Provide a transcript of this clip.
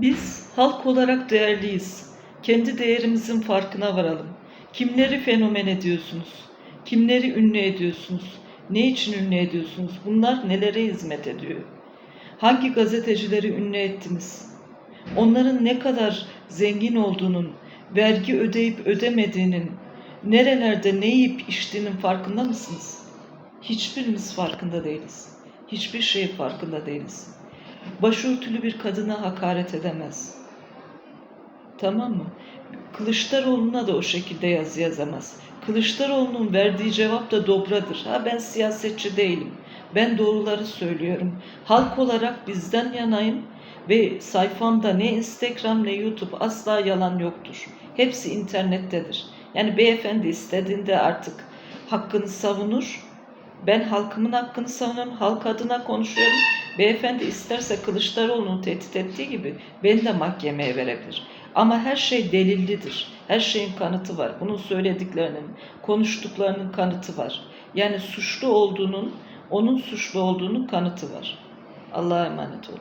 Biz halk olarak değerliyiz. Kendi değerimizin farkına varalım. Kimleri fenomen ediyorsunuz? Kimleri ünlü ediyorsunuz? Ne için ünlü ediyorsunuz? Bunlar nelere hizmet ediyor? Hangi gazetecileri ünlü ettiniz? Onların ne kadar zengin olduğunun, vergi ödeyip ödemediğinin, nerelerde ne yiyip içtiğinin farkında mısınız? Hiçbirimiz farkında değiliz. Hiçbir şey farkında değiliz. Başörtülü bir kadına hakaret edemez. Tamam mı? Kılıçdaroğlu'na da o şekilde yazı yazamaz. Kılıçdaroğlu'nun verdiği cevap da dobradır. Ha ben siyasetçi değilim. Ben doğruları söylüyorum. Halk olarak bizden yanayım ve sayfamda ne Instagram ne YouTube asla yalan yoktur. Hepsi internettedir. Yani beyefendi istediğinde artık hakkını savunur. Ben halkımın hakkını savunuyorum. Halk adına konuşuyorum. Beyefendi isterse Kılıçdaroğlu'nu tehdit ettiği gibi beni de mahkemeye verebilir. Ama her şey delillidir. Her şeyin kanıtı var. Bunun söylediklerinin, konuştuklarının kanıtı var. Yani suçlu olduğunun, onun suçlu olduğunun kanıtı var. Allah'a emanet olun.